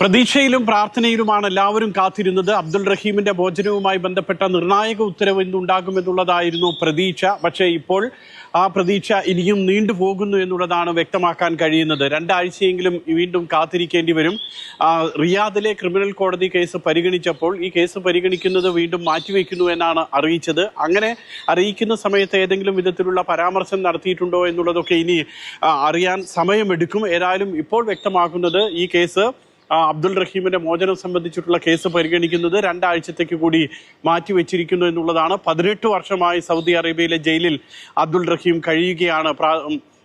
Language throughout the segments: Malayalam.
പ്രതീക്ഷയിലും പ്രാർത്ഥനയിലുമാണ് എല്ലാവരും കാത്തിരുന്നത്. അബ്ദുൾ റഹീമിന്റെ മോചനവുമായി ബന്ധപ്പെട്ട നിർണായക ഉത്തരവ് ഇന്നുണ്ടാകുമെന്നുള്ളതായിരുന്നു പ്രതീക്ഷ. പക്ഷേ ഇപ്പോൾ ആ പ്രതീക്ഷ ഇനിയും നീണ്ടുപോകുന്നു എന്നുള്ളതാണ് വ്യക്തമാക്കാൻ കഴിയുന്നത്. രണ്ടാഴ്ചയെങ്കിലും വീണ്ടും കാത്തിരിക്കേണ്ടി വരും. റിയാദിലെ ക്രിമിനൽ കോടതി കേസ് പരിഗണിച്ചപ്പോൾ ഈ കേസ് പരിഗണിക്കുന്നത് വീണ്ടും മാറ്റിവെക്കുന്നു എന്നാണ് അറിയിച്ചത്. അങ്ങനെ അറിയിക്കുന്ന സമയത്ത് ഏതെങ്കിലും വിധത്തിലുള്ള പരാമർശം നടത്തിയിട്ടുണ്ടോ എന്നുള്ളതൊക്കെ ഇനി അറിയാൻ സമയമെടുക്കും. ഏതായാലും ഇപ്പോൾ വ്യക്തമാക്കുന്നത് ഈ കേസ് അബ്ദുൾ റഹീമിന്റെ മോചനം സംബന്ധിച്ചിട്ടുള്ള കേസ് പരിഗണിക്കുന്നത് രണ്ടാഴ്ചത്തേക്ക് കൂടി മാറ്റിവെച്ചിരിക്കുന്നു എന്നുള്ളതാണ്. പതിനെട്ട് വർഷമായി സൗദി അറേബ്യയിലെ ജയിലിൽ അബ്ദുൾ റഹീം കഴിയുകയാണ്.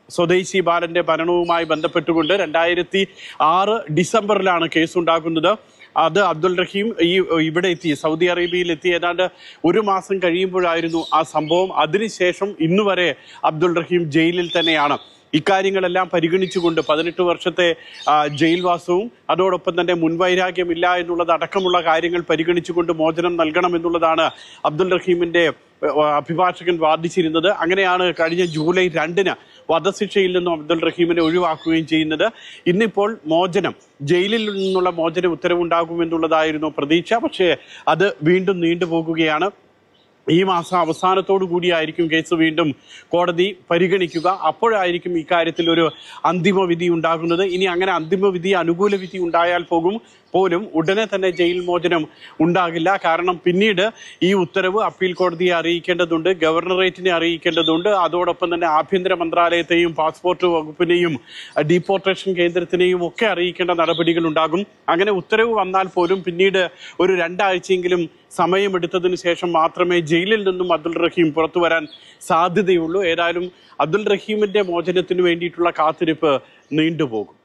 സ്വദേശി ബാലന്റെ ഭരണവുമായി ബന്ധപ്പെട്ടുകൊണ്ട് രണ്ടായിരത്തി ആറ് ഡിസംബറിലാണ് കേസുണ്ടാകുന്നത്. അത് അബ്ദുൾ റഹീം ഈ ഇവിടെ എത്തി സൗദി അറേബ്യയിൽ എത്തി. ഏതാണ്ട് ഒരു മാസം കഴിയുമ്പോഴായിരുന്നു ആ സംഭവം. അതിനുശേഷം ഇന്നുവരെ അബ്ദുൾ റഹീം ജയിലിൽ തന്നെയാണ്. ഇക്കാര്യങ്ങളെല്ലാം പരിഗണിച്ചുകൊണ്ട് പതിനെട്ട് വർഷത്തെ ജയിൽവാസവും അതോടൊപ്പം തന്നെ മുൻവൈരാഗ്യമില്ല എന്നുള്ളത് അടക്കമുള്ള കാര്യങ്ങൾ പരിഗണിച്ചുകൊണ്ട് മോചനം നൽകണം എന്നുള്ളതാണ് അബ്ദുൾ റഹീമിന്റെ അഭിഭാഷകൻ വാദിച്ചിരുന്നത്. അങ്ങനെയാണ് കഴിഞ്ഞ ജൂലൈ രണ്ടിന് വധശിക്ഷയിൽ നിന്നും അബ്ദുൾ റഹീമിനെ ഒഴിവാക്കുകയും ചെയ്യുന്നത്. ഇന്നിപ്പോൾ മോചനം ജയിലിൽ നിന്നുള്ള മോചന ഉത്തരവുണ്ടാകുമെന്നുള്ളതായിരുന്നു പ്രതീക്ഷ. പക്ഷേ അത് വീണ്ടും നീണ്ടുപോകുകയാണ്. ഈ മാസം അവസാനത്തോടു കൂടിയായിരിക്കും കേസ് വീണ്ടും കോടതി പരിഗണിക്കുക. അപ്പോഴായിരിക്കും ഇക്കാര്യത്തിൽ ഒരു അന്തിമ വിധി ഉണ്ടാകുന്നത്. ഇനി അങ്ങനെ അന്തിമ വിധി അനുകൂല വിധി ഉണ്ടായാൽ പോകും. പോലും ഉടനെ തന്നെ ജയിൽ മോചനം ഉണ്ടാകില്ല. കാരണം പിന്നീട് ഈ ഉത്തരവ് അപ്പീൽ കോടതിയെ അറിയിക്കേണ്ടതുണ്ട് ഗവർണറേറ്റിനെ അറിയിക്കേണ്ടതുണ്ട്. അതോടൊപ്പം തന്നെ ആഭ്യന്തര മന്ത്രാലയത്തെയും പാസ്പോർട്ട് വകുപ്പിനെയും ഡീപ്പോർട്ടേഷൻ കേന്ദ്രത്തിനെയും ഒക്കെ അറിയിക്കേണ്ട നടപടികൾ ഉണ്ടാകും. അങ്ങനെ ഉത്തരവ് വന്നാൽ പോലും പിന്നീട് ഒരു രണ്ടാഴ്ചയെങ്കിലും സമയമെടുത്തതിന് ശേഷം മാത്രമേ ജയിലിൽ നിന്നും അബ്ദുൾ റഹീം പുറത്തു വരാൻ സാധ്യതയുള്ളൂ. ഏതായാലും അബ്ദുൾ റഹീമിന്റെ മോചനത്തിന് വേണ്ടിയിട്ടുള്ള കാത്തിരിപ്പ് നീണ്ടുപോകും.